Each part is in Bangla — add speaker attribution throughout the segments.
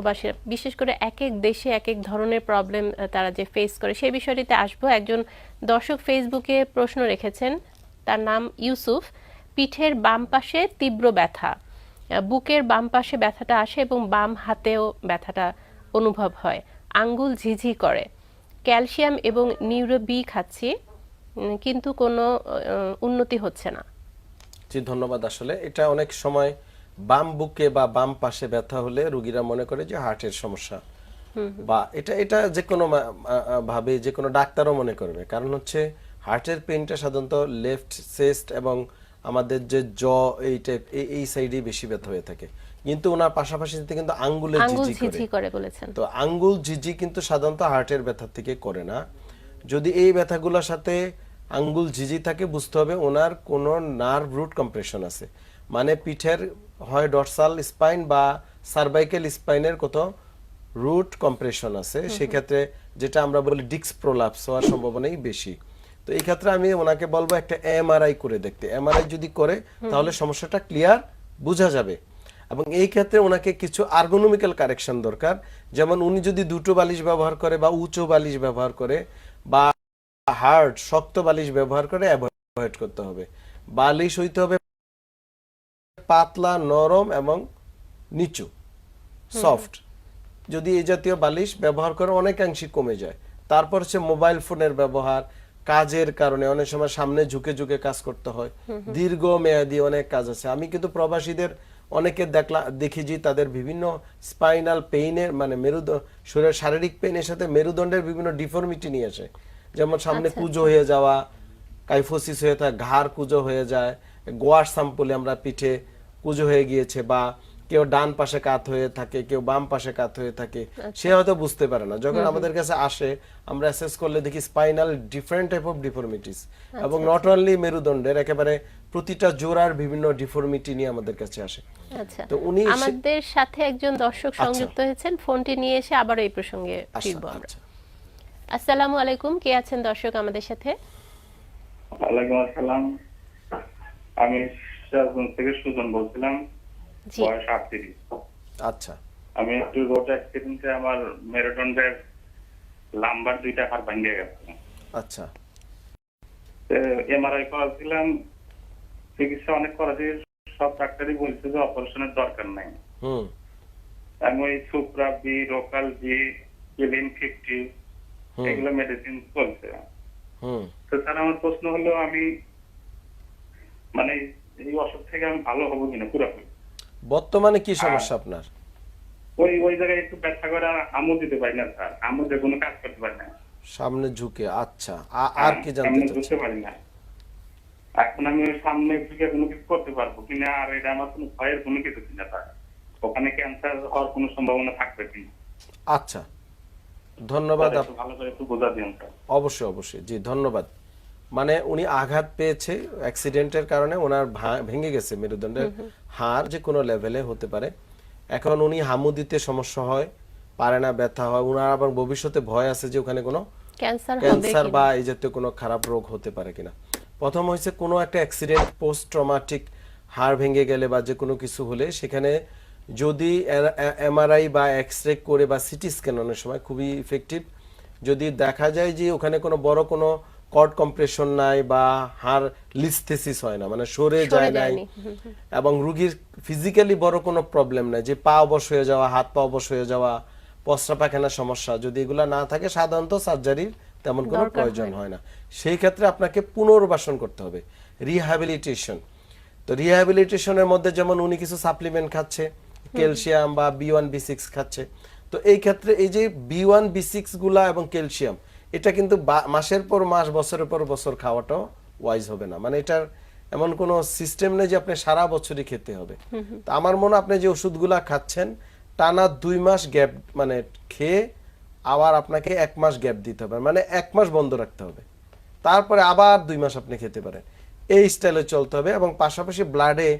Speaker 1: প্রবাসীরা বিশেষ করে এক এক দেশে এক এক ধরনের প্রবলেম তারা যে ফেস করে। সেই বিষয়টিতে আসব। একজন দর্শক ফেসবুকে প্রশ্ন রেখেছেন, তার নাম ইউসুফ পিঠের বাম পাশে তীব্র ব্যথা। বুকের বাম পাশে ব্যথাটা আসে এবং বাম হাতেও ব্যথাটা অনুভব হয়। আঙ্গুল ঝিঝি করে। ক্যালসিয়াম এবং নিউরো বি খাচ্ছি কিন্তু কোনো উন্নতি হচ্ছে না।
Speaker 2: জি, ধন্যবাদ। আসলে এটা অনেক সময় বাম বুকে বা বাম পাশে ব্যথা হলে রোগীরা মনে করে যে হার্টের সমস্যা। বা এটা এটা যে কোনো ভাবে যে কোনো ডাক্তারও মনে করবে। কারণ হচ্ছে হার্টের পেইনটা সাধারণত লেফট চেস্ট এবং আমাদের যে জ এই টাইপ এই সাইডে বেশি ব্যথা হয়ে থাকে। কিন্তু ওনার পাশাপাশি কিন্তু আঙ্গুলে জিজি করে
Speaker 1: ঝিঝি করে। বলেছেন।
Speaker 2: তো আঙ্গুল ঝিঝি কিন্তু সাধারণত হার্টের ব্যথার থেকে করে না। যদি এই ব্যথাগুলোর সাথে আঙ্গুল ঝিঝি থাকে বুঝতে হবে ওনার কোনো নার্ভ রুট কম্প্রেশন আছে। মানে পিঠের হয় ডরসাল স্পাইন বা সার্ভাইকেল স্পাইনের কোথাও রুট কম্প্রেশন আছে। সেক্ষেত্রে যেটা আমরা বলি ডিক্স প্রোলাপস হওয়ার সম্ভাবনাই বেশি। তো এই ক্ষেত্রে আমি ওনাকে বলব একটা এমআরআই করে দেখতে। এমআরআই যদি করে তাহলে সমস্যাটা ক্লিয়ার বোঝা যাবে। এবং এই ক্ষেত্রে ওনাকে কিছু আর্গোনমিক্যাল কারেকশন দরকার। যেমন উনি যদি দুটো বালিশ ব্যবহার করে বা উঁচু বালিশ ব্যবহার করে বা হার্ড শক্ত বালিশ ব্যবহার করে অ্যাভয়েড করতে হবে। বালিশ হইতে হবে পাতলা নরম এবং নিচু সফট। যদি এই জাতীয় বালিশ ব্যবহার করে অনেকাংশে কমে যায়। তারপর হচ্ছে মোবাইল ফোনের ব্যবহার কাজের কারণে অনেক সময় সামনে ঝুঁকে ঝুঁকে কাজ করতে হয়। দীর্ঘ মেয়াদি অনেক কাজ আছে। আমি কিন্তু প্রবাসীদের অনেকে দেখলা দেখি যে তাদের বিভিন্ন স্পাইনাল পেইনের মানে মেরুদ শরীরের শারীরিক পেইনের সাথে মেরুদণ্ডের বিভিন্ন ডিফর্মিটি নিয়ে আসে। যেমন সামনে কুজো হয়ে যাওয়া কাইফোসিস হয়ে থাকে ঘাড় কুজো হয়ে যায় গোয়ার সাম্পলে আমরা পিঠে কুজো হয়ে গিয়েছে বা কেউ ডান পাশে কাত হয়ে থাকে কেউ বাম পাশে কাত হয়ে থাকে সে হয়তো বুঝতে পারে না। যখন আমাদের কাছে আসে আমরা অ্যাসেস করলে দেখি spinal different type of deformities এবং নট অনলি মেরুদণ্ডের একেবারে প্রতিটা জোড়ার বিভিন্ন ডিফর্মিটি নিয়ে আমাদের কাছে আসে।
Speaker 1: আচ্ছা।
Speaker 2: তো উনি
Speaker 1: আমাদের সাথে একজন দর্শক সংযুক্ত হয়েছেন ফোনটি নিয়ে এসে আবার এই প্রসঙ্গে
Speaker 2: আচ্ছা,
Speaker 1: ফিরবো আমরা।
Speaker 2: আচ্ছা।
Speaker 1: আসসালামু আলাইকুম কে আছেন দর্শক আমাদের সাথে?
Speaker 3: ওয়ালাইকুম আসসালাম। আমি সিরাজগঞ্জ থেকে সুজন বলছিলাম
Speaker 1: জি।
Speaker 3: বয়স আটত্রিশ।
Speaker 2: আচ্ছা।
Speaker 3: আমি একটু রোড অ্যাক্সিডেন্টে আমার মেরুদণ্ডের লাম্বার দুইটা হাড় ভেঙে গেছে।
Speaker 2: আচ্ছা।
Speaker 3: এমআরআই করাছিলাম চিকিৎসা অনেক করাছি সব ডাক্তারই বলছে যে অপারেশনের দরকার নাই। আমি ওই সুপ্রা বি রোকাল বি কিলিন ফিফটি এগুলো মেডিসিন চলছে তো স্যার আমার প্রশ্ন হলো আমি মানে এই অসুখ থেকে আমি ভালো হব কিনা পুরোপুরি।
Speaker 2: বর্তমানে কি সমস্যা আপনার?
Speaker 3: ওই ওই জায়গায় একটু ব্যথা করে আমও দিতে পারি না স্যার। আমও যে কোনো কাজ করতে পারি না।
Speaker 2: সামনে ঝুঁকে আচ্ছা। আর কি জানতে চাচ্ছেন
Speaker 3: পারি না। এখন আমি সামনে ঝুঁকে কোনো কিছু করতে পারব কিনা আর এটা আমার কোনো ভয়ের কোনো কিছু কিনা স্যার। ওখানে ক্যান্সার হওয়ার কোনো সম্ভাবনা থাকবে কিনা।
Speaker 2: আচ্ছা। ধন্যবাদ
Speaker 3: ভালো করে একটু বোঝা দিন
Speaker 2: অবশ্যই অবশ্যই। জি ধন্যবাদ। মানে উনি আঘাত পেয়েছে অ্যাক্সিডেন্টের কারণে ওনার ভেঙে গেছে মেরুদণ্ডের হাড় যে কোনো লেভেলে হতে পারে। এখন উনি হামু দিতে সমস্যা হয় পারে না ব্যথা হয় ওনার আবার ভবিষ্যতে ভয় আছে যে ওখানে কোনো
Speaker 1: ক্যান্সার?
Speaker 2: বা এই জাতীয় কোনো খারাপ রোগ হতে পারে কিনা। প্রথম হয়েছে কোনো একটা অ্যাক্সিডেন্ট পোস্ট ট্রমাটিক হাড় ভেঙে গেলে বা যে কোনো কিছু হলে সেখানে যদি এমআরআই বা এক্স রে করে বা সিটি স্ক্যান অনেক সময় খুবই ইফেক্টিভ যদি দেখা যায় যে ওখানে কোনো বড় কোনো কর্ড কম্প্রেশন নাই বা হাড় লিস্থেসিস হয় না মানে সরে যায় নাই। এবং রুগীর ফিজিক্যালি বড় কোনো প্রবলেম নাই যে পা অবশ হয়ে যাওয়া হাত পা অবশ হয়ে যাওয়া পশ্রা পায়খানার সমস্যা যদি এগুলা না থাকে সাধারণত সার্জারির তেমন কোনো প্রয়োজন
Speaker 1: হয়। না।
Speaker 2: হয় না। সেই ক্ষেত্রে আপনাকে পুনর্বাসন করতে হবে রিহ্যাবিলিটেশন তো রিহ্যাবিলিটেশনের মধ্যে যেমন উনি কিছু সাপ্লিমেন্ট খাচ্ছে ক্যালসিয়াম বা বি ওয়ান বি সিক্স খাচ্ছে তো এই ক্ষেত্রে এই যে বি ওয়ান বি সিক্সগুলা এবং ক্যালসিয়াম এটা কিন্তু মাসের পর মাস বছরের পর বছর খাওয়াটাও ওয়াইজ হবে না। মানে এটার এমন কোনো সিস্টেম নেই যে আপনি সারা বছরই খেতে হবে। তো আমার মনে হয় আপনি যে ওষুধগুলা খাচ্ছেন টানা দুই মাস গ্যাপ মানে খেয়ে আবার আপনাকে এক মাস গ্যাপ দিতে হবে। মানে এক মাস বন্ধ রাখতে হবে। তারপরে আবার দুই মাস আপনি খেতে পারেন। এই স্টাইলে চলতে হবে এবং পাশাপাশি ব্লাডে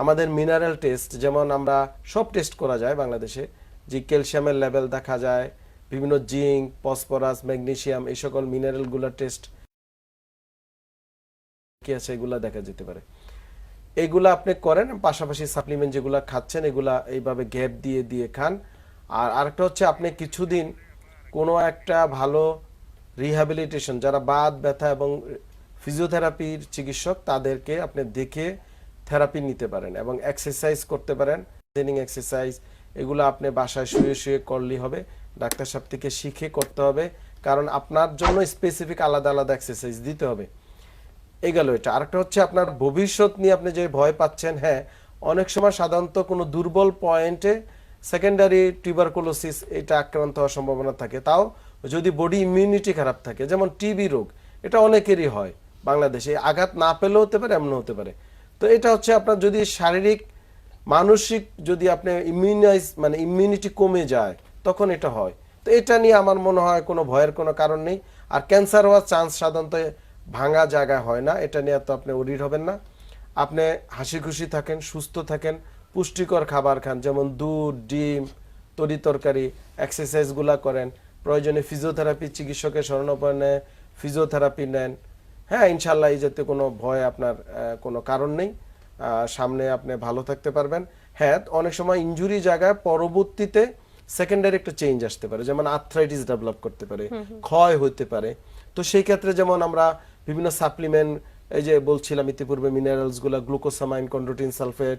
Speaker 2: আমাদের মিনারেল টেস্ট যেমন আমরা সব টেস্ট করা যায় বাংলাদেশে যে ক্যালসিয়ামের লেভেল দেখা যায় বিভিন্ন জিঙ্ক, ফসফরাস ম্যাগনেশিয়াম এই সকল মিনারেলগুলোর টেস্ট কি আছে এগুলা দেখা যেতে পারে। এগুলা আপনি করেন, পাশাপাশি সাপ্লিমেন্ট যেগুলা খাচ্ছেন এগুলা এইভাবে গ্যাপ দিয়ে দিয়ে খান। আর আরেকটা হচ্ছে আপনি কিছুদিন কোনো একটা ভালো রিহ্যাবিলিটেশন যারা বাদ ব্যথা এবং ফিজিওথেরাপির চিকিৎসক, তাদেরকে আপনি দেখে থেরাপি নিতে পারেন এবং এক্সারসাইজ করতে পারেন ট্রেনিং এক্সারসাইজ এগুলো আপনি বাসায় শুয়ে শুয়ে করলেই হবে। ডাক্তার সাহেব থেকে শিখে করতে হবে। কারণ আপনার জন্য স্পেসিফিক আলাদা আলাদা এক্সারসাইজ দিতে হবে। এই গেল এটা। আরেকটা হচ্ছে আপনার ভবিষ্যৎ নিয়ে আপনি যে ভয় পাচ্ছেন হ্যাঁ অনেক সময় সাধারণত কোনো দুর্বল পয়েন্টে সেকেন্ডারি টিউবারকুলোসিস এটা আক্রান্ত হওয়ার সম্ভাবনা থাকে। তাও যদি বডি ইমিউনিটি খারাপ থাকে, যেমন টিবি রোগ, এটা অনেকেরই হয় বাংলাদেশে। আঘাত না পেলেও হতে পারে এমন হতে পারে। তো এটা হচ্ছে আপনার যদি শারীরিক মানসিক যদি আপনি ইমিউনাইজ মানে ইমিউনিটি কমে যায়, তখন এটা হয়। তো এটা নিয়ে আমার মনে হয় কোনো ভয়ের কোনো কারণ নেই। আর ক্যান্সার হওয়ার চান্স সাধারণত ভাঙা জায়গায় হয় না। এটা নিয়ে তো আপনি ওরিড হবেন না। আপনি হাসি খুশি থাকেন, সুস্থ থাকেন, পুষ্টিকর খাবার খান, যেমন দুধ, ডিম, তরি তরকারি এক্সারসাইজগুলা করেন। প্রয়োজনে ফিজিওথেরাপি চিকিৎসকের শরণাপন্ন ফিজিওথেরাপি নেন। হ্যাঁ ইনশাল্লাহ এই যাতে কোনো ভয় আপনার কোনো কারণ নেই। সামনে আপনি ভালো থাকতে পারবেন। হ্যাঁ অনেক সময় ইঞ্জুরি জায়গায় পরবর্তীতে সেকেন্ডারি একটা চেঞ্জ আসতে পারে। যেমন আর্থ্রাইটিস ডেভেলপ করতে পারে ক্ষয় হতে পারে। তো সেই ক্ষেত্রে যেমন আমরা বিভিন্ন সাপ্লিমেন্ট এই যে বলছিলাম ইতিপূর্বে মিনারেলসগুলো glucosamine chondroitin sulphate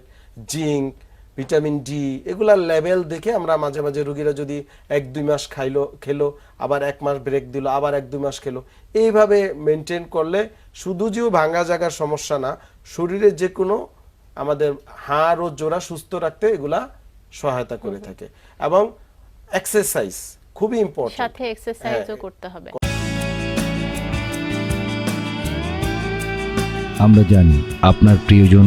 Speaker 2: zinc vitamin D এগুলার লেভেল দেখে আমরা মাঝে মাঝে রোগীরা যদি এক দুই মাস খাইলো খেলো আবার এক মাস ব্রেক দিল আবার এক দুই মাস খেলো এইভাবে মেনটেন করলে শুধু যেও ভাঙা জায়গার সমস্যা না শরীরে যে কোনো আমাদের হাড় ও জোড়া সুস্থ রাখতে এগুলা সহায়তা করে থাকে। এবং এক্সারসাইজ খুবই ইম্পর্টেন্ট
Speaker 1: সাথে এক্সারসাইজও করতে হবে।
Speaker 4: আমরা জানি আপনার প্রিয়জন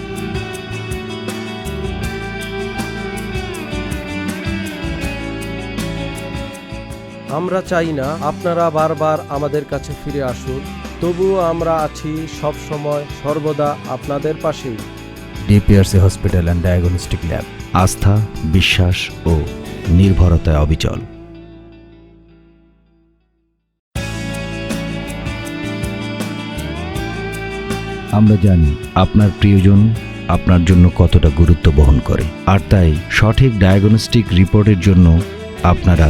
Speaker 5: আমরা চাই না আপনারা বারবার আমাদের কাছে ফিরে আসুন, তবুও আমরা আছি সব সময় সর্বদা আপনাদের পাশেই।
Speaker 4: DPRC hospital and diagnostic lab, আস্থা, বিশ্বাস ও নির্ভরতায় অবিচল। আমরা জানি আপনার প্রিয়জন আপনার জন্য কতটা গুরুত্ব বহন করে, আর তাই সঠিক ডায়াগনস্টিক রিপোর্টের জন্য আপনারা